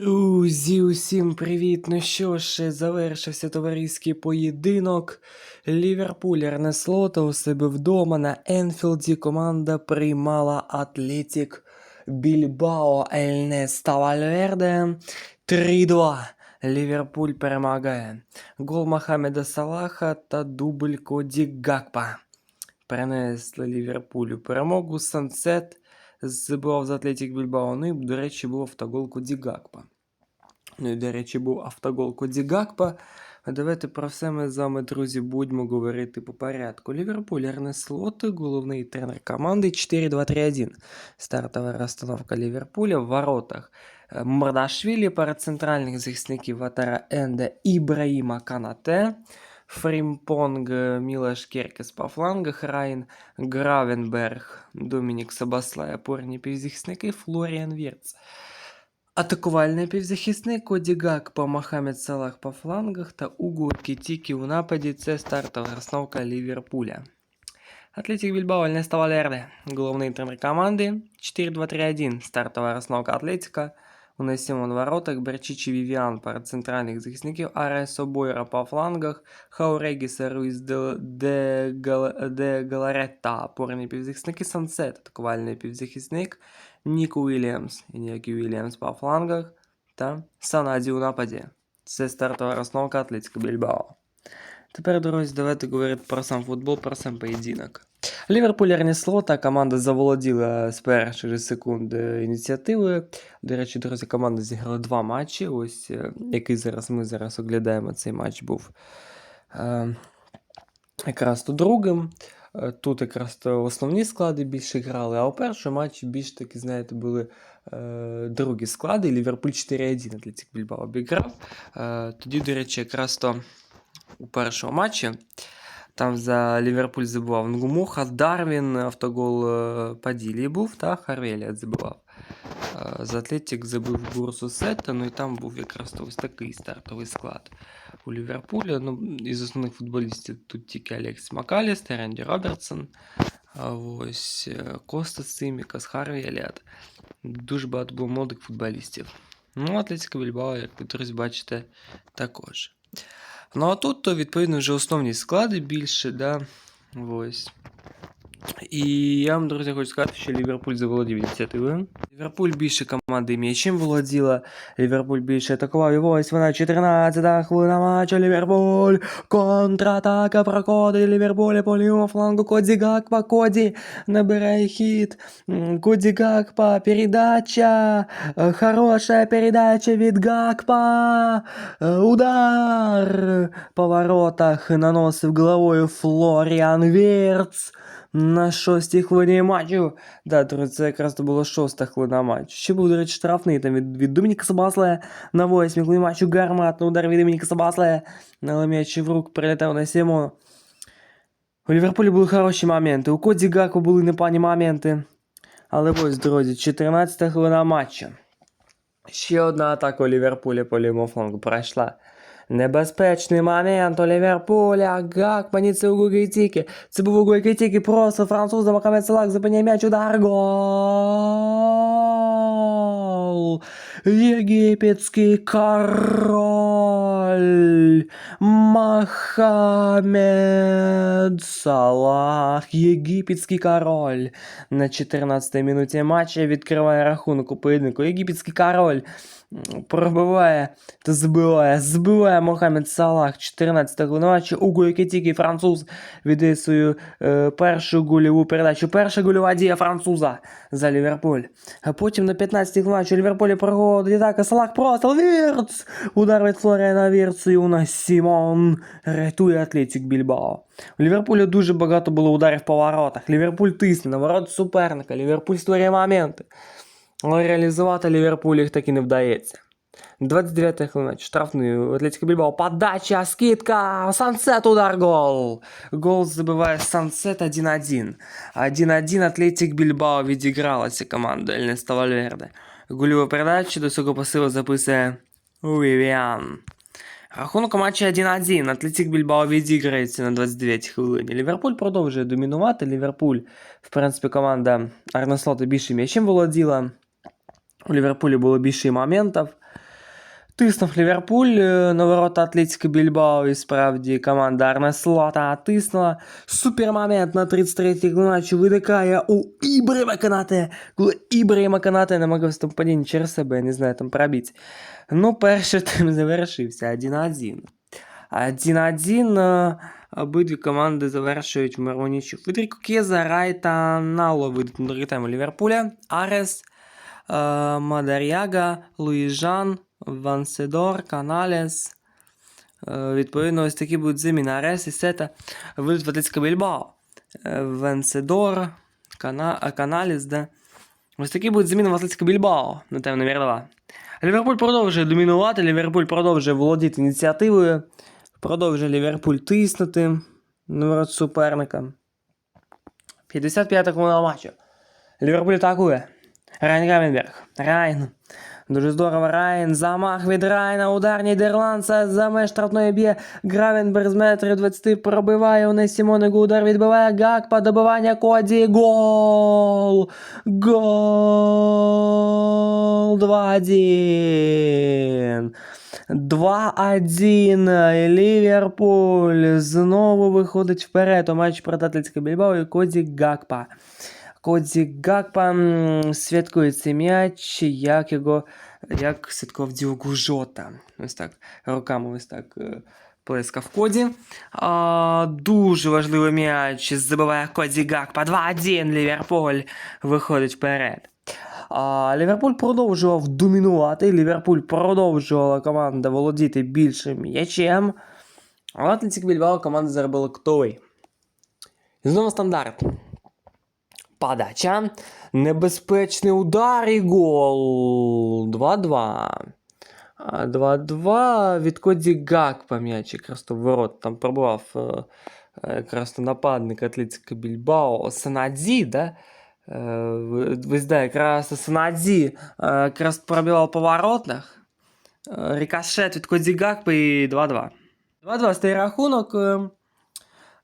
Друзі, усім привіт! Ну що ж, завершився товариський поєдинок. Ліверпуль Ернеслота у себе вдома на Енфілді команда приймала Атлетік Більбао Ельнеста Вальверде 3-2. Ліверпуль перемагає. Гол Мохамеда Салаха та дубль Коді Гакпа. Принесли Ліверпулю перемогу. Сансет забивав за Атлетік Більбао. Ну і, до речі, був автогол Коді Гакпа. Ну і, до речі, був автогол Коді Гакпа. А Давайте про все ми з вами, друзі, будемо говорити по порядку. Ліверпуль Ернест головний тренер команди 4-2-3-1. Стартова розстановка Ліверпуля в воротах. Е, Мордашвілі центральних захисників Ватара Енде Ібраїма Канате. Фрімпонг е, Мілаш Керкес по флангах, Райн Гравенберг, Домінік Сабаслай, опорні півзахисники, Флоріан Вірц. Атакувальний півзахисник Коді Гакпа, Мохамед Салах по флангах та Угу Кітікі у нападі. Це стартова розстановка Ліверпуля. Атлетік Більбао Альнеста Валерде, головний тренер команди. 4-2-3-1, стартова розстановка Атлетіка. У Сімон воротах, Берчичі Вівіан перед центральних захисників, Аресо Бойра по флангах, Хаурегіса Руїз де, де, Гал- де Галаретта, опорні півзахисники, Сансет, атакувальний півзахисник, Нік Уільямс і Нікі Уільямс по флангах та Санаді у нападі. Це стартова розновка Атлетика Більбао. Тепер, друзі, давайте говорити про сам футбол, про сам поєдинок. Ліверпуль Ернесло та команда заволоділа з перших же секунд ініціативою. До речі, друзі, команда зіграла два матчі. Ось е, який зараз ми зараз оглядаємо. Цей матч був е, якраз то другим. Е, Тут якраз то основні склади більше грали, а у першому матчі більш таки, знаєте, були е, другі склади. Ліверпуль 4-1 Атлетик Більбао обіграв. Е, тоді, до речі, якраз то у першому матчі. Там за Ліверпуль забував Нгумуха, Дарвін, автогол е, Паділі був, та Харвеліат забивав. Е, За Атлетик забив Гурсу Сетта, ну і там був якраз то ось такий стартовий склад у Ліверпуля. Ну, із основних футболістів тут тільки Алекс Макалістер, Енді Робертсон, а ось е, Костас Симікас, Харві Еліат. Дуже багато було молодих футболістів. Ну, Атлетика Більбао, як ви друзі бачите, також. Ну а тут, то, відповідно, вже основні склади більше, да. Ось. І я вам, друзі, хочу сказати, що Ліверпуль заволодів ініціативою. Ліверпуль більше команди м'ячем володіла. Ліверпуль більше атакував. І ось вона 14-та хвилина матчу. Ліверпуль. Контратака проходить Ліверпуль по лівому флангу. Коді Гакпа. Коді набирає хід. М, Коді Гакпа. Передача. Е, Хорошая передача від Гакпа. Е, Удар по воротах наносив головою Флоріан Вірц. На шостій хвилині матчу. Да, друзі, це якраз то була шоста хвилина матчу. Ще був, до речі, штрафний там від, від Домініка Сабасле на восьмій хвилині матчу гарматний удар від Домініка Сабасле. Але м'яч в рук прилетав на Сімону. У Ліверпулі були хороші моменти. У Коді Гаку були непогані моменти. Але ось, друзі, 14 хвилина матчу. Ще одна атака у Ліверпуля по лівому флангу пройшла. Небезпечний момент у Ліверпуля. Гакмані це у Гугайтіки. Це був у Гугайтіки просто француз Мохамед Салах зупиняє м'яч удар. Гол! Єгипетський король Мохамед Салах. Єгипетський король. На 14-й минуті матча відкриває рахунок у поєдинку. Єгипетський король пробиває та збиває. Збиває Мохамед Салах. 14 хвилина матчу. Уго Екетіки, француз, віддає свою е, першу гольову передачу. Перша гольова дія француза за Ліверпуль. А потім на 15-й матчі у Ліверпулі проходить атака. Салах просто Вірц! Удар від Флоріана Вірцу. І у нас Сімон рятує Атлетик Більбао. У Ліверпуля дуже багато було ударів по воротах. Ліверпуль тисне на ворот суперника. Ліверпуль створює моменти. Але реалізувати Ліверпуль їх так і не вдається. 29 хвилина, штрафний у Атлетика Більбао. Подача, скидка, Сансет, удар, гол. Гол забиває Сансет 1-1. 1-1 Атлетик Більбао відігралася команда Ельнеста Вальверде. Гольову передачу до цього посилу записує Вівіан. Рахунок у матчі 1-1. Атлетик Більбао відіграється на 29 хвилині. Ліверпуль продовжує домінувати. Ліверпуль, в принципі, команда Арнеслота більше м'ячем володіла. У Ліверпулі було більше моментів. Тиснув Ліверпуль е, на ворота Атлетіко Більбао і справді команда Арне Слота тиснула. Супермомент на 33-й матчі виникає у Ібрема Канате. Коли Ібрема Канате намагався там падіння через себе, я не знаю, там пробити. Ну, перший тим завершився 1-1. 1-1 е, обидві команди завершують в мирову нічю. Федеріко Кєза, Рай та Нало вийдуть на другий тайм у Ліверпуля. Арес, е, Мадар'яга, Луїжан, Ванседор, Каналес. Е, Відповідно, ось такі будуть заміни. Арес і Сета вийдуть в Атлетико Більбао. Е, Венседор, Кана, е, Каналес, да. Ось такі будуть заміни в Атлетико Більбао на тайм номер 2. Ліверпуль продовжує домінувати, Ліверпуль продовжує володіти ініціативою, продовжує Ліверпуль тиснути на суперника. 55-та хвилина матчу. Ліверпуль атакує. Райан Гравенберг. Райан. Дуже здорово, Райан. Замах від Райана. Удар Нідерландця за меж штрафної б'є. Гравенберг з метрів 20 пробиває. У Сімонегу удар відбиває. Гак по добивання Коді. Гол! Гол! 2-1. 2-1. Ліверпуль знову виходить вперед у матчі проти Атлетико Більбао і Коді Гакпа. Коді Гакпа святкує цей м'яч, як його як святкував Діогу. Ось так, руками ось так е, плескав Коді. А, дуже важливий м'яч забиває Коді Гакпа. 2-1 Ліверпуль виходить вперед. А, Ліверпуль продовжував домінувати. Ліверпуль продовжувала команда володіти більшим м'ячем. Атлетик Більбао команда заробила ктовий. Знову стандарт. Подача. Небезпечний удар і гол. 2-2. 2-2 від Коді Гакпа м'яч якраз то в ворот там пробував е, е, якраз нападник Атлетика Більбао Санадзі, да? Е, знаєте, якраз Санадзі якраз пробивав по воротах. Рикошет від Коді Гакпа і 2-2. 2-2 стає рахунок.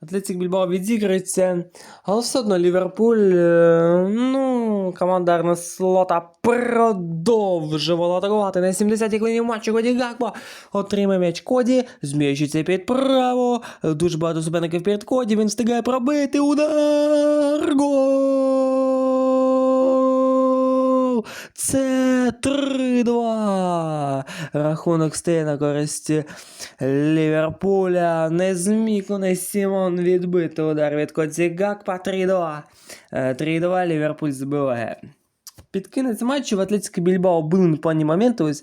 Атлетик Більбао відіграється, але все одно Ліверпуль, е, ну, команда Арна Слота продовжувала атакувати на 70-й клині матчу Коді Гакбо. Отримає м'яч. Коді, зміщується під право, дуже багато суперників перед Коді, він встигає пробити, удар, гол! Це 3-2. Рахунок стає на користь Ліверпуля. Не зміг у Сімон відбити удар від Коці Гакпа 3-2. Е, 3-2 Ліверпуль збиває. Під кінець матчу в Атлетико Більбао були непогані моменти. Ось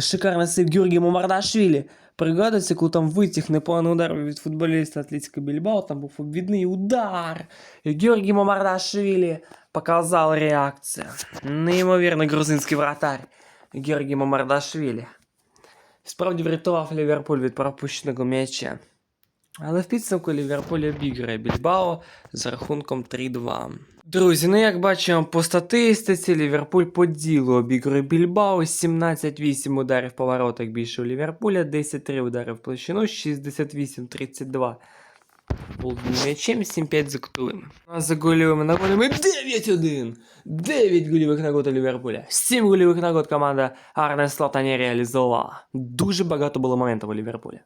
шикарний сейв Георгія Мамардашвілі. Пригадується, коли там витяг непоганий удар від футболіста Атлетико Більбао, там був обвідний удар. І Георгій Мамардашвілі показав реакцію. Неймовірний грузинський вратар Георгій Мамардашвілі. Справді врятував Ліверпуль від пропущеного м'яча. Але в підсумку Ліверпуль обіграє Більбао з рахунком 3-2. Друзі, ну як бачимо по статистиці, Ліверпуль по ділу обігрує Більбао, 17-8 ударів по воротах більше у Ліверпуля, 10-3 удари в площину, 68-32 володіння м'ячем, 7-5 за кутовими. А за гольовими нагодами 9-1! 9 гольових нагод у Ліверпуля. 7 гольових нагод команда Арне Слота не реалізувала. Дуже багато було моментів у Ліверпуля.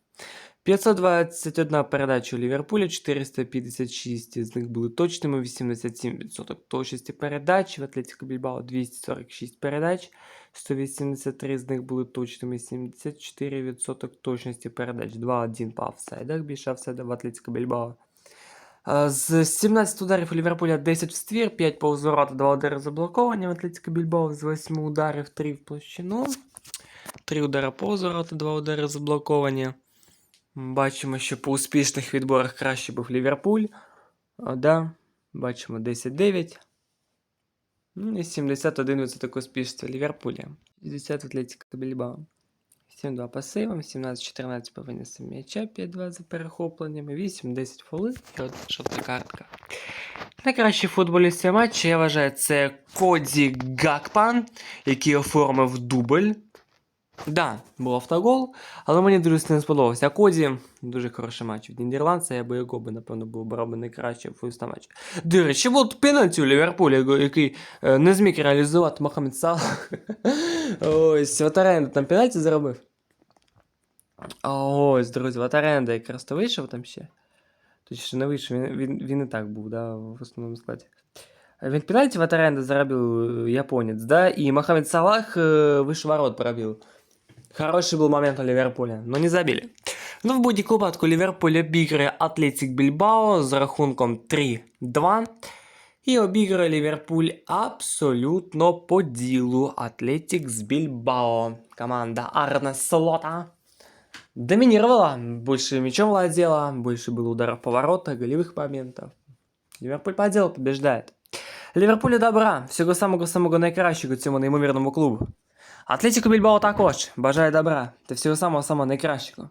521 передача у Ліверпуля, 456 з них були точними, 87% точності передач. В Атлетико Більбао 246 передач, 183 з них були точними, 74% точності передач. 2-1 по офсайдах, більше офсайдів в Атлетико Більбао. З 17 ударів у Ліверпуля 10 в ствір, 5 по ворота, 2 удари заблоковані. В Атлетико Більбао з 8 ударів 3 в площину. 3 удари по ворота, 2 удари заблоковані. Бачимо, що по успішних відборах краще був Ліверпуль. А, да. Бачимо 10-9. Ну і 71% успішності Ліверпуля. 60 Атлетика Більбао. 7-2 пасивом, 17-14 по винесу м'яча, 5-2 за перехопленнями, 8-10 фоли і одна жовта картка. Найкращий футболіст цього матчу, я вважаю, це Коді Гакпан, який оформив дубль. Да, був автогол, але мені дуже сильно сподобався. А Коді дуже хороший матч від Нідерландця, я би його би, напевно, був брав би найкраще в фуста матч. До речі, був пенальті у Ліверпулі, яко- який е, не зміг реалізувати Мохамед Салах. Ось, Ватарен там пенальті заробив. А ось, друзі, Ватаренда якраз то вийшов там ще. Точніше, не вийшов, він, він, він і так був, да, в основному складі. Він пенальти Ватаренда заробил э, японец, да, и Мохаммед Салах э, выше ворот пробил. Хороший был момент у Ливерпуля, но не забили. Ну, в будь-якому випадку Ліверпуль обіграє Атлетік Більбао з рахунком 3-2. І обіграє Ліверпуль абсолютно по ділу. Атлетік з Більбао. Команда Арне Слота доминировала. Больше мячом владела, больше было ударов по воротам, голевых моментов. Ліверпуль по делу побеждает. Ліверпулю добра, всього самого-самого найкращого цьому неймовірному клубу. Атлетику Більбао також бажаю добра та всього самого-самого найкращого.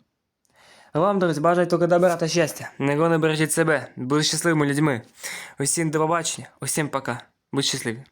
Вам, друзі, бажаю тільки добра та щастя. Не бережіть себе, будьте щасливими людьми. Усім до побачення, усім пока. Будь щасливі.